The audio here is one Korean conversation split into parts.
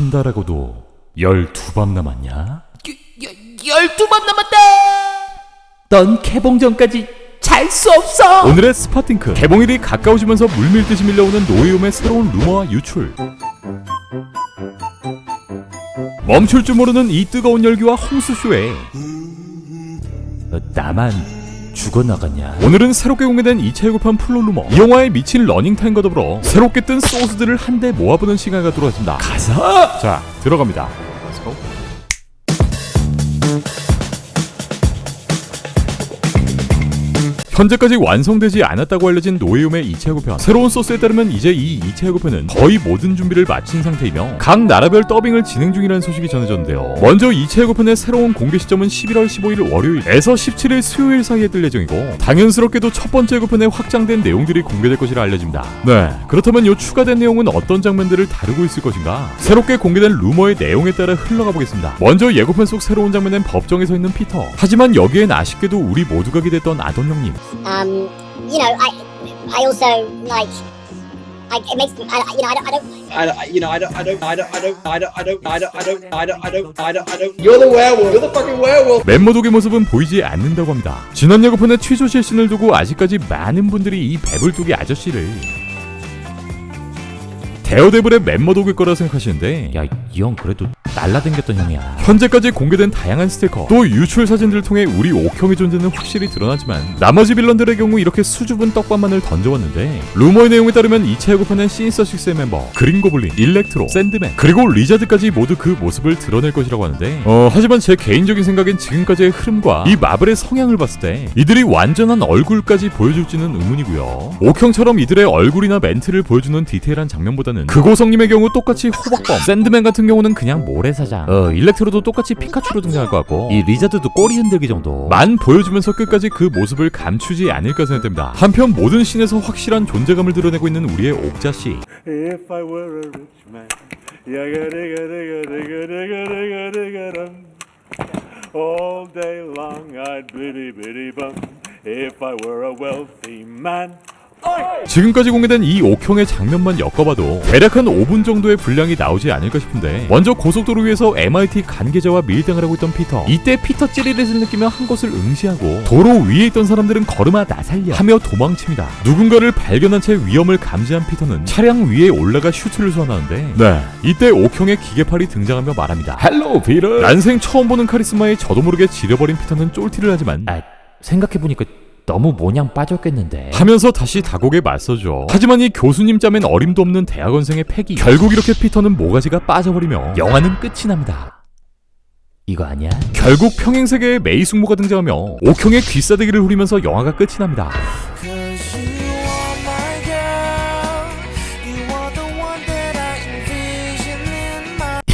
한다라고도 12밤 남았냐? 여, 열두 번 남았다. 넌 개봉 전까지 잘 수 없어. 오늘의 스파팅크 개봉일이 가까워지면서 물밀듯이 밀려오는 노이움의 새로운 루머와 유출 멈출 줄 모르는 이 뜨거운 열기와 홍수쇼에 어, 나만 죽어나갔냐? 오늘은 새롭게 공개된 2차 예고편 플롯 루머 이 영화의 미친 러닝타임과 더불어 새롭게 뜬 소스들을 한데 모아보는 시간이 하겠습니다 가사! 자 들어갑니다 현재까지 완성되지 않았다고 알려진 노예움의 2차 예고편. 새로운 소스에 따르면 이제 이 2차 예고편은 거의 모든 준비를 마친 상태이며 각 나라별 더빙을 진행 중이라는 소식이 전해졌는데요. 먼저 2차 예고편의 새로운 공개 시점은 11월 15일 월요일에서 17일 수요일 사이에 뜰 예정이고 당연스럽게도 첫 번째 예고편에 확장된 내용들이 공개될 것이라 알려집니다. 네 그렇다면 이 추가된 내용은 어떤 장면들을 다루고 있을 것인가? 새롭게 공개된 루머의 내용에 따라 흘러가 보겠습니다. 먼저 예고편 속 새로운 장면엔 법정에 서 있는 피터. 하지만 여기엔 아쉽게도 우리 모두가 기대했던 아돈 형님 Um, you know, I, I also like, I, it makes me, I, you know, I don't, I don't. I you know, I don't, I don't, I don't, I don't, I don't, I don't, I don't, I don't, I don't, I don't, I don't, I don't. You're the werewolf. You're the fucking werewolf. 멤버독의 모습은 보이지 않는다고 합니다. 지난 예고편의 취조 실신을 두고 아직까지 많은 분들이 이 배불뚝이 아저씨를 데어데블의 멤버독일 거라 생각하시는데. 야, 이 형 그래도 날라댕겼던 형이야. 현재까지 공개된 다양한 스티커 또 유출 사진들을 통해 우리 옥형의 존재는 확실히 드러나지만 나머지 빌런들의 경우 이렇게 수줍은 떡밥만을 던져왔는데 루머의 내용에 따르면 2차 예고편엔 시니서식스의 멤버 그린고블린, 일렉트로, 샌드맨 그리고 리자드까지 모두 그 모습을 드러낼 것이라고 하는데. 어 하지만 제 개인적인 생각엔 지금까지의 흐름과 이 마블의 성향을 봤을 때 이들이 완전한 얼굴까지 보여줄지는 의문이고요. 옥형처럼 이들의 얼굴이나 멘트를 보여주는 디테일한 장면보다는 그고성님의 경우 똑같이 호박범 샌드맨 같은 경우는 그냥 모래사장 어 일렉트로도 똑같이 피카츄로 등장할 것 같고 이 리자드도 꼬리 흔들기 정도. 만 보여주면서 끝까지 그 모습을 감추지 않을까 생각됩니다. 한편 모든 씬에서 확실한 존재감을 드러내고 있는 우리의 옥자 씨. If I were a rich man, yaga-digga-digga-digga-digga-digga-digga-dum. all day long I'd biddy biddy bum. If I were a wealthy man. 지금까지 공개된 이 옥형의 장면만 엮어봐도 대략 한 5분 정도의 분량이 나오지 않을까 싶은데 먼저 고속도로 위에서 MIT 관계자와 밀당을 하고 있던 피터. 이때 피터 찌리릿을 느끼며 한 곳을 응시하고 도로 위에 있던 사람들은 걸음아 나 살려 하며 도망칩니다. 누군가를 발견한 채 위험을 감지한 피터는 차량 위에 올라가 슈트를 소환하는데 네. 이때 옥형의 기계팔이 등장하며 말합니다. 헬로 피터 난생 처음 보는 카리스마에 저도 모르게 지려버린 피터는 쫄티를 하지만 아, 생각해보니까 너무 모냥 빠졌겠는데. 하면서 다시 다곡에 맞서죠. 하지만 이 교수님 짬엔 어림도 없는 대학원생의 패기. 결국 이렇게 피터는 모가지가 빠져버리며 영화는 끝이 납니다. 이거 아니야? 결국 평행 세계의 메이 숙모가 등장하며 옥형의 귀싸대기를 후리면서 영화가 끝이 납니다.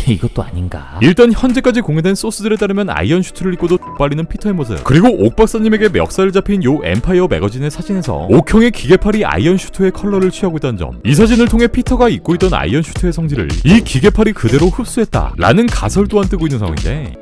이것도 아닌가? 일단 현재까지 공개된 소스들에 따르면 아이언 슈트를 입고도 빨리는 피터의 모습. 그리고 옥 박사님에게 멱살을 잡힌 요 엠파이어 매거진의 사진에서 옥형의 기계팔이 아이언 슈트의 컬러를 취하고 있다는 점. 이 사진을 통해 피터가 입고 있던 아이언 슈트의 성질을 이 기계팔이 그대로 흡수했다 라는 가설 또한 뜨고 있는 상황인데.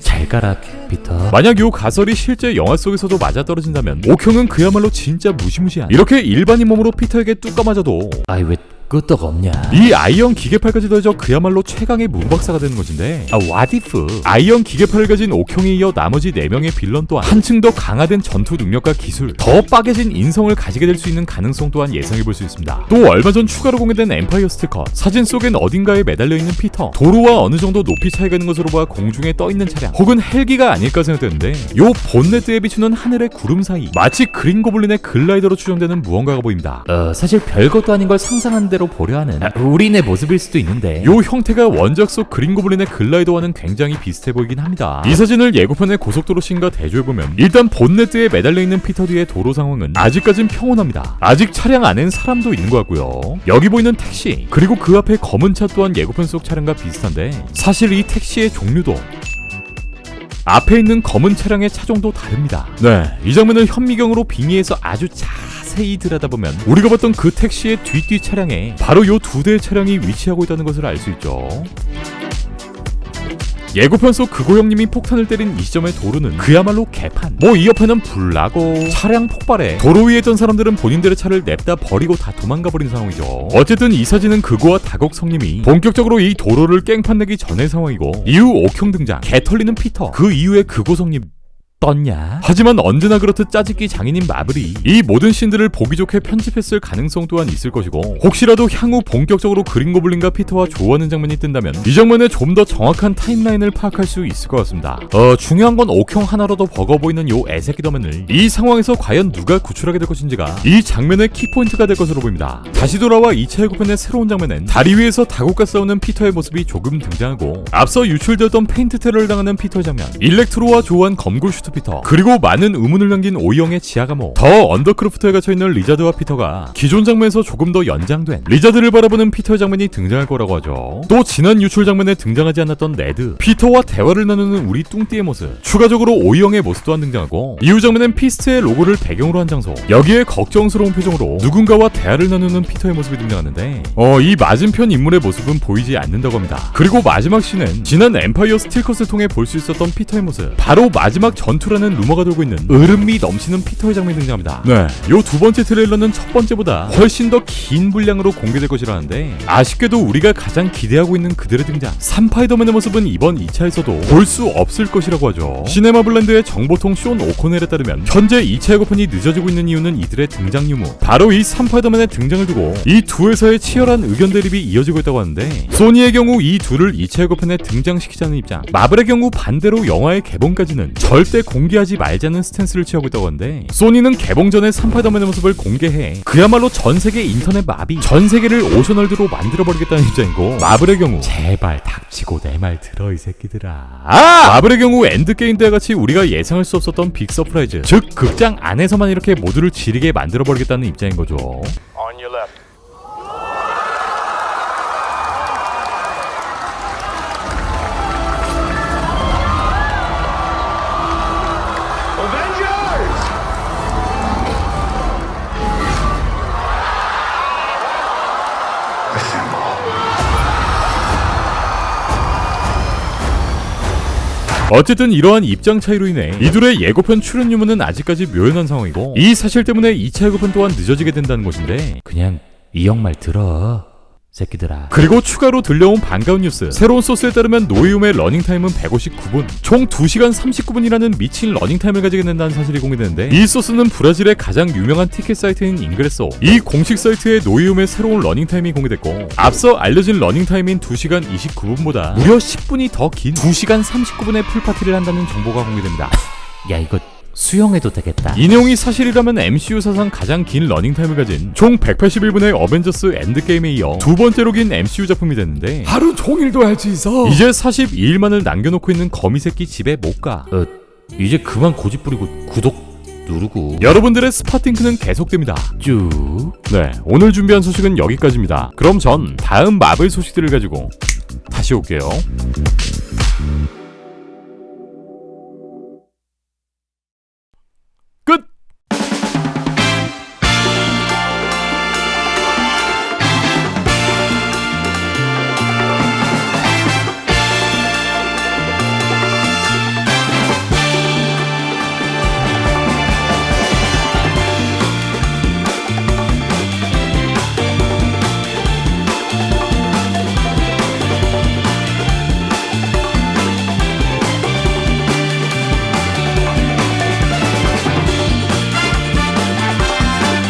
잘 가라, 피터. 만약 요 가설이 실제 영화 속에서도 맞아떨어진다면 옥형은 그야말로 진짜 무시무시한. 이렇게 일반인 몸으로 피터에게 뚜까 맞아도 아이 왜 끄떡 없냐? 이 아이언 기계팔까지 더해져 그야말로 최강의 무박사가 되는 것인데. 아 와디프 아이언 기계팔을 가진 옥형에 이어 나머지 4명의 빌런 또한 한층 더 강화된 전투 능력과 기술 더 빠개진 인성을 가지게 될 수 있는 가능성 또한 예상해 볼 수 있습니다. 또 얼마 전 추가로 공개된 엠파이어 스티커 사진 속엔 어딘가에 매달려 있는 피터 도로와 어느 정도 높이 차이가 있는 것으로 봐 공중에 떠 있는 차량 혹은 헬기가 아닐까 생각되는데 요 본네트에 비추는 하늘의 구름 사이 마치 그린 고블린의 글라이더로 추정되는 무언가가 보입니다. 어, 사실 별것도 아닌 걸 상상 한 대로 보려 하는 아, 우리네 모습일 수도 있는데. 요 형태가 원작 속 그린 고블린의 글라이더와는 굉장히 비슷해 보이긴 합니다. 이 사진을 예고편의 고속도로 씬과 대조해보면 일단 본네트에 매달려 있는 피터 뒤의 도로 상황은 아직까진 평온합니다. 아직 차량 안엔 사람도 있는 것 같고요. 여기 보이는 택시 그리고 그 앞에 검은 차 또한 예고편 속 차량과 비슷한데 사실 이 택시의 종류도 앞에 있는 검은 차량의 차종도 다릅니다. 네, 이 장면을 현미경으로 빙의해서 아주 자세히 들여다보면 우리가 봤던 그 택시의 뒤뒤 차량에 바로 요 두 대의 차량이 위치하고 있다는 것을 알 수 있죠. 예고편 속 그고 형님이 폭탄을 때린 이 시점의 도로는 그야말로 개판. 뭐 이 옆에는 불나고 차량 폭발에 도로 위에 있던 사람들은 본인들의 차를 냅다 버리고 다 도망가 버린 상황이죠. 어쨌든 이 사진은 그고와 다곡 성님이 본격적으로 이 도로를 깽판 내기 전의 상황이고 이후 옥형 등장, 개 털리는 피터, 그 이후에 그고 성님 떴냐? 하지만 언제나 그렇듯 짜집기 장인인 마블이 이 모든 씬들을 보기 좋게 편집했을 가능성 또한 있을 것이고 혹시라도 향후 본격적으로 그린 고블린과 피터와 조하는 장면이 뜬다면 이 장면에 좀 더 정확한 타임라인을 파악할 수 있을 것 같습니다. 어 중요한 건 옥형 하나로도 버거 보이는 요 애새끼 더맨을 이 상황에서 과연 누가 구출하게 될 것인지가 이 장면의 키포인트가 될 것으로 보입니다. 다시 돌아와 2차 예고편의 새로운 장면엔 다리 위에서 다국과 싸우는 피터의 모습이 조금 등장하고 앞서 유출되었던 페인트 테러를 당하는 피터 장면 일렉트로와 조한 검골 슈트 피터. 그리고 많은 의문을 남긴 오이영의 지하 감옥 더 언더크로프트에 갇혀있는 리자드와 피터가 기존 장면에서 조금 더 연장된 리자드를 바라보는 피터의 장면이 등장할 거라고 하죠. 또 지난 유출 장면에 등장하지 않았던 레드. 피터와 대화를 나누는 우리 뚱띠의 모습. 추가적으로 오이영의 모습 또한 등장하고 이후 장면엔 피스트의 로고를 배경으로 한 장소. 여기에 걱정스러운 표정으로 누군가와 대화를 나누는 피터의 모습이 등장하는데 어 이 맞은편 인물의 모습은 보이지 않는다고 합니다. 그리고 마지막 씬은 지난 엠파이어 스틸컷을 통해 볼 수 있었던 피터의 모습. 바로 마지막 전 투라는 루머가 돌고 있는 으름미 넘치는 피터의 장면이 등장합니다. 네. 요 두 번째 트레일러는 첫 번째보다 훨씬 더 긴 분량으로 공개될 것이라는데 아쉽게도 우리가 가장 기대하고 있는 그들의 등장. 삼파이더맨의 모습은 이번 2차에서도 볼 수 없을 것이라고 하죠. 시네마 블렌드의 정보통 쇼온 오코넬에 따르면 현재 2차 예고편이 늦어지고 있는 이유는 이들의 등장 유무. 바로 이 삼파이더맨의 등장을 두고 이 두 회사의 치열한 의견 대립이 이어지고 있다고 하는데 소니의 경우 이 둘을 2차 예고편에 등장시키자는 입장. 마블의 경우 반대로 영화의 개봉까지는 절대 공개하지 말자는 스탠스를 취하고 있다고 하는데. 소니는 개봉 전에 삼파이더맨의 모습을 공개해 그야말로 전 세계 인터넷 마비 전 세계를 오션월드로 만들어버리겠다는 입장이고 마블의 경우 제발 닥치고 내 말 들어 이 새끼들아. 아! 마블의 경우 엔드게임 때와 같이 우리가 예상할 수 없었던 빅 서프라이즈 즉 극장 안에서만 이렇게 모두를 지리게 만들어버리겠다는 입장인 거죠 어쨌든 이러한 입장 차이로 인해 이둘의 예고편 출연 유무는 아직까지 묘연한 상황이고 이 사실 때문에 2차 예고편 또한 늦어지게 된다는 것인데 그냥 이 형 말 들어 새끼들아. 그리고 추가로 들려온 반가운 뉴스. 새로운 소스에 따르면 노이움의 러닝타임은 159분. 총 2시간 39분이라는 미친 러닝타임을 가지게 된다는 사실이 공개되는데 이 소스는 브라질의 가장 유명한 티켓 사이트인 잉그레소. 이 공식 사이트에 노이움의 새로운 러닝타임이 공개됐고 앞서 알려진 러닝타임인 2시간 29분보다 무려 10분이 더 긴 2시간 39분의 풀파티를 한다는 정보가 공개됩니다. 야 이거 수영해도 되겠다. 이 내용이 사실이라면 MCU 사상 가장 긴 러닝타임을 가진 총 181분의 어벤져스 엔드게임에 이어 두 번째로 긴 MCU 작품이 됐는데 하루 종일도 할 수 있어? 이제 42일만을 남겨놓고 있는 거미새끼 집에 못 가. 어 이제 그만 고집 부리고 구독 누르고. 여러분들의 스파팅크는 계속됩니다. 쭉 네 오늘 준비한 소식은 여기까지입니다. 그럼 전 다음 마블 소식들을 가지고 다시 올게요